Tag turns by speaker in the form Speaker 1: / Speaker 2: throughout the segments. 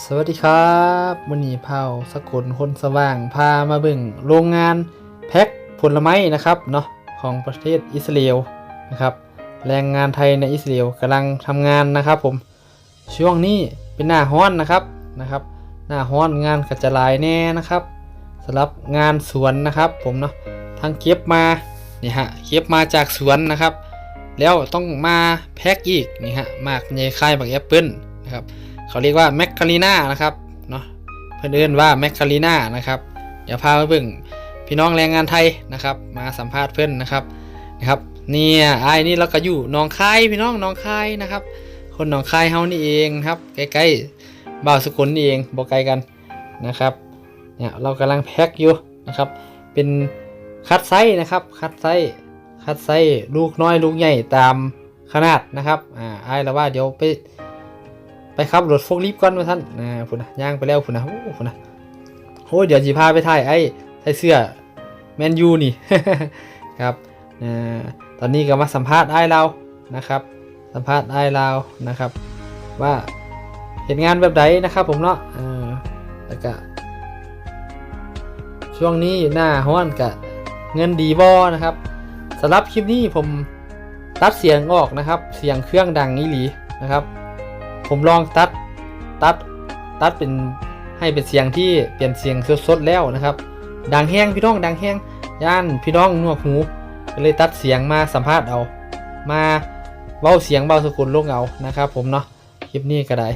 Speaker 1: สวัสดีครับวันนี้เผาสกุลคนสว่างพามาเบิ่งโรงงานแพ็คผลไม้นะครับเนาะของประเทศอิสราเอลนะครับแรงงานไทยในอิสราเอลกำลังทำงานนะครับผมช่วงนี้เป็นหน้าฮ้อนนะครับนะครับหน้าฮ้อนงานกระจายแน่นะครับสำหรับงานสวนนะครับผมเนาะทั้งเก็บมานี่ฮะเก็บมาจากสวนนะครับ แล้วต้องมาแพ็คอีกนี่ฮะมากใหญ่คล้ายหมากแอปเปิ้ลนะครับ เขาเรียกว่าแมคคารีนานะครับเนาะเพื่อนเอิ้นว่าแมคคารีนานะครับเดี๋ยวพาไปเบิ่งพี่น้องแรงงานไทยนะครับ มาสัมภาษณ์เพื่อนนะครับนะครับเนี่ยไอ้นี่เราก็อยู่หนองคายพี่น้องหนองคายนะครับ คนหนองคายเฮานี่เองครับใกล้ๆบ่าวสกุลนี่เองบ่ไกลกันนะครับเนี่ยเรากำลังแพ็คอยู่นะครับ เป็นคัดไซส์นะครับคัดไซส์คัดไซส์ลูกน้อยลูกใหญ่ตามขนาดนะครับอ่าไอ้ายแล้วว่าเดี๋ยวไป ไปครับรถโฟกลิฟต์ก่อนมาท่านนะพุ่นนะย่างไปแล้วพุ่นนะโอ้พุ่นนะโอ้ยเดี๋ยวจีพาไปถ่ายไอ้ใส่เสื้อแมนยูนี่ครับอ่าตอนนี้ก็มาสัมภาษณ์ไอ้เรานะครับ สัมภาษณ์ไอ้เรานะครับ ว่าเห็นงานแบบไหนนะครับผมเนาะออแล้วก็ช่วงนี้หน้าห้อนกะเงินดีบอนะครับสำหรับคลิปนี้ผมตัดเสียงออกนะครับ เสียงเครื่องดังนี้หลีนะครับ ผมลองตัดตัดตัดเป็นให้เป็นเสียงที่เปลี่ยนเสียงสดๆแล้วนะครับ ดังแห้งพี่น้องดังแห้งย่านพี่น้องหนวกหูก็เลยตัดเสียงมาสัมภาษณ์เอา มาเว้าเสียงเบาสกุลลงเอานะครับ ผมเนาะคลิปนี้ก็ได้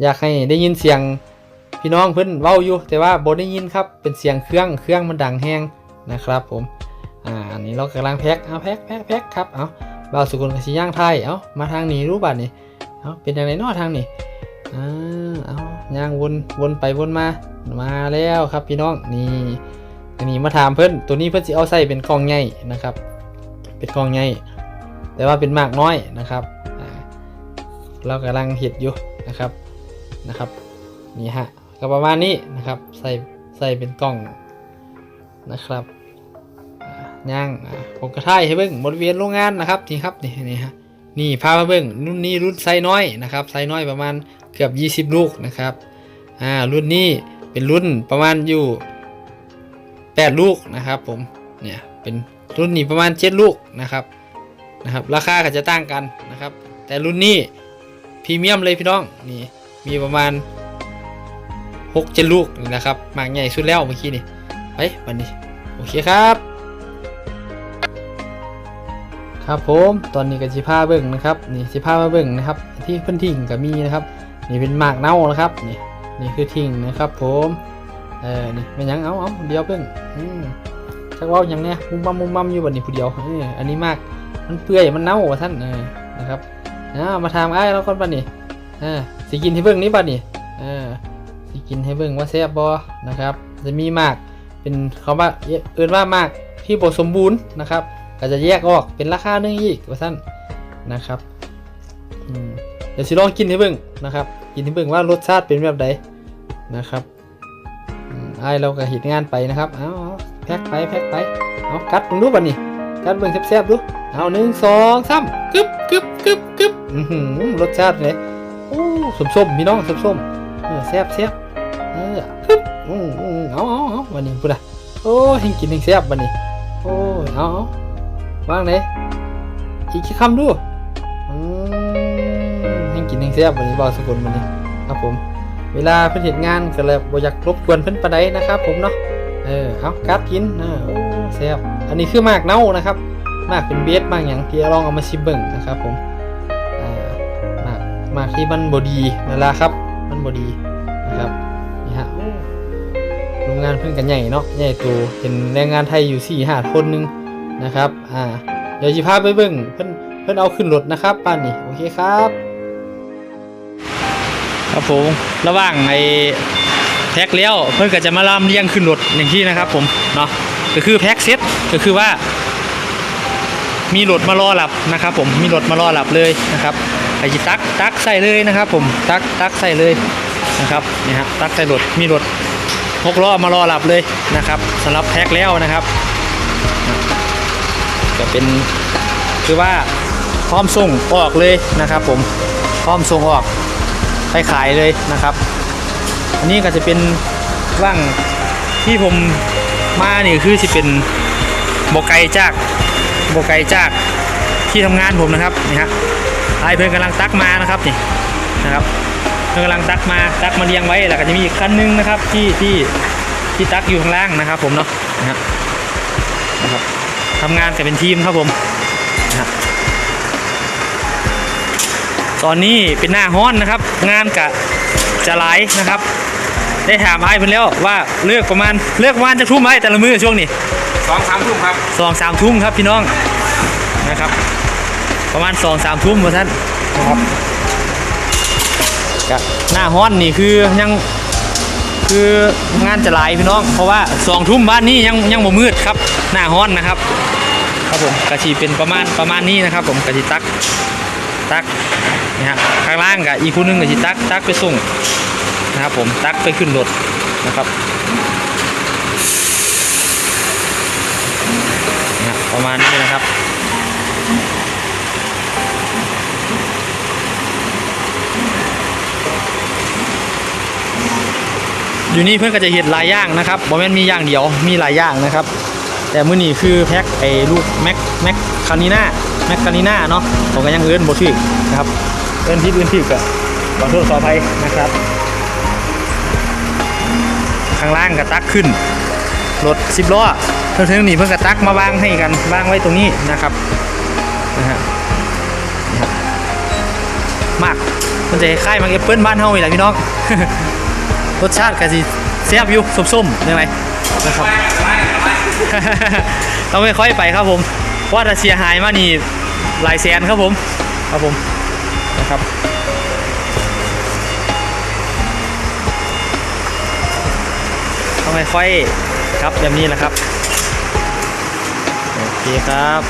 Speaker 1: อยากให้ได้ยินเสียงพี่น้องเพิ่นเว้าอยู่ แต่ว่าบ่ได้ยินครับเป็นเสียงเครื่องเครื่องมันดังแห้งนะครับ ผมอ่าอันนี้เรากำลังแพ็คเอาแพ็คแพ็คแพ็คครับเอาเบาสกุลกับสีย่างไทยเอามาทางนี้รู้บัดนี้ เอาเป็นอยังไงเนอทางนี้อ่าเอาย่างวนวนไปวนมา มาแล้วครับพี่น้องนี่อันนี้มาถามเพิ่อนตัวนี้เพิ่อนสิเอาใส่เป็นกล่องใหญ่นะครับ เป็นกล่องใหญ่แต่ว่าเป็นมากน้อยนะครับเรากำลังเห็ดอยู่นะครับนะครับนี่ฮะก็ประมาณนี้นะครับใส่ใส่เป็นกล่องนะครับย่างผมกระท่ายให้เบิ่งบริเวณโรงงานนะครับนี่ครับนี่นี่ฮะ นี่พามาเบิ่งรุ่นนี้รุ่นไซส์น้อยนะครับไซส์น้อยประมาณเกือบ 20 ลูกนะครับอ่ารุ่นนี้เป็นรุ่นประมาณอยู่ 8 ลูกนะครับผมเนี่ยเป็นรุ่นนี้ประมาณ 7 ลูกนะครับนะครับ ราคาก็จะต่างกันนะครับ แต่รุ่นนี้พรีเมียมเลยพี่น้องนี่มีประมาณ6 7ลูกนี่นะครับมากใหญ่สุดแล้วเมื่อกี้นี่ไปวันนี้โอเคครับ ครับผมตอนนี้ก็สิพาเบิ่งนะครับนี่สิพามาเบิ่งนะครับ ที่เพิ่นทิ้งก็มีนะครับนี่เป็นหมากเน่านะครับนี่นี่คือทิ้งนะครับ ผมเออนี่เป็นยังเอาเอาเดียวเพิ่งอืมจักว่าหยังเนี่ยมุมมัมมุมมัมอยู่บัดนี้ผู้เดียวเอออันนี้มากมันเปื่อยมันเน่าท่านเออนะครับอ่ามาทำไอ้แล้วก่อนบัดนี้เออสิกินให้เบิ่งนี่บัดนี้เออสิกินให้เบิ่งว่าแซ่บบ่นะครับ จะมีมากเป็นเขาว่าเอิ้นว่ามากที่บ่สมบูรณ์นะครับ ก็จะแยกออกเป็นราคาหนึ่งอีกว่าสั้นนะครับเดี๋ยวสิลองกินให้เบิ่งนะครับกินให้เบิ่งว่ารสชาติเป็นแบบใดนะครับไอเราก็ห็นงานไปนะครับเอาแพ็คไปแพ็คไปเอากัดเบิ่งดูบัดนี้กัดเบิ่งแซ่บๆดูเอาหนึ่งสองสามกึบกึบกึบกึบอือหือรสชาติเลยโอ้ส้มๆพี่น้องส้มๆเออแซ่บแซ่บเออฮึบอืมอืมเอาเอาเอาวันนี้พูดอะโอ้ยกินให้แซ่บวันนี้โอ้เอาเอา ว่างเลยอีกคำดูอืมให้กินให้แซ่บวันนี้บอสกุลวันนี้ครับผม เวลาเพิ่นเห็นงานก็เลยบอยากรบกวนเพิ่นปานใดนะครับ ผมเนาะเออเอากัดกินเออแซ่บอันนี้คือมากเน่านะครับมากเป็นเบสบางอย่างที่ลองเอามาชิมเบิ่งนะครับ ผมอ่ามากมากที่มันบ่ดีนั่นละครับ มันบ่ดีนะครับนี่ฮะโรงงานเพิ่นกันใหญ่เนาะใหญ่โตเห็นแรงงานไทยอยู่4 5คนนึง นะครับ อ่า เดี๋ยวจิพาไปเบิ่งเพิ่นเพิ่นเอาขึ้นรถนะครับป้านนี่โอเคครับ ครับผมระหว่างไอ้แพ็คเลี้ยวเพิ่อนก็จะมาลำเลียงขึ้นรถอย่างที่นะครับ ผมเนาะก็คือแพ็คเซ็ตก็คือว่า มีรถมารอรับนะครับ ผมมีรถมารอรับเลยนะครับไอ้จิตักตักใส่เลยนะครับ ผมตักตักใส่เลยนะครับนี่ฮะตักใส่รถมีรถหกล้อมารอรับเลยนะครับสำหรับแพ็คแล้วนะครับ ก็เป็นคือว่าพร้อมส่งออกเลยนะครับ ผมพร้อมส่งออกไปขายเลยนะครับ อันนี้ก็จะเป็นว่างที่ผมมานี่คือสิเป็นบกไกจากบกไกจากที่ทำงานผมนะครับนี่ฮะไอเพื่อนกำลังตักมานะครับนี่นะครับเพื่อนกำลังตักมาตักมาเรียงไว้แล้วก็จะมีอีกคันนึงนะครับที่ที่ที่ตักอยู่ข้างล่างนะครับ ผมเนาะนะครับ ทำงานกันเป็นทีมครับผมนะฮะตอนนี้เป็นหน้าฮ้อนนะครับ งานกะจะหลายนะครับ ได้ถามไอ้เพิ่นแล้วว่าเลือกประมาณเลือกประมาณจะทุ่มไหมแต่ละมือช่วงนี้
Speaker 2: สองสามทุ่มครับ
Speaker 1: สองสามทุ่มครับพี่น้องนะครับ ประมาณสองสามทุ่มว่าท่านนะครับกะหน้าฮ้อนนี่คือยัง คืองานจะหลายพี่น้อง เพราะว่าสองทุ่มบ้านนี้ยังยังบ่มืดครับ หน้าฮ้อนนะครับ ครับผมกะชีเป็นประมาณประมาณนี้นะครับ ผมกะชีตักตักนะฮะข้างล่างกะอีกคู่หนึงกะชีตักตักไปส่งนะครับผมตักไปขึ้นรถนะครับประมาณนี้นะครับ อยู่นี่เพื่อนก็จะเห็ดหลายอย่างนะครับบอแม่นมีอย่างเดียวมีหลายอย่างนะครับ แต่มื้อนี้คือแพ็คไอ้ลูกแม็กแม็กคานิน่าแม็กคานิน่าเนาะผมก็ยังเอื้อนบ่ถึกนะครับเอื้อนผิดเอื้อนผิดก็ขอโทษขออภัยนะครับ ข้างล่างก็ตักขึ้นรถ10ล้อเพิ่งๆนี่เพิ่นก็ตักมาวางให้กันวางไว้ตรงนี้นะครับนะฮะมากมันจะคล้ายมักแอปเปิลบ้านเฮานี่แหละพี่น้อง รสชาติก็สิแซ่บอยู่ส้มๆยังไงนะครับ ต้องไม่ค่อยไปครับผมว่าถ้าเสียหายมานี่หลายแสนครับผม ครับผมนะครับต้องไม่ค่อยครับแบบนี้แหละครับ โอเคครับ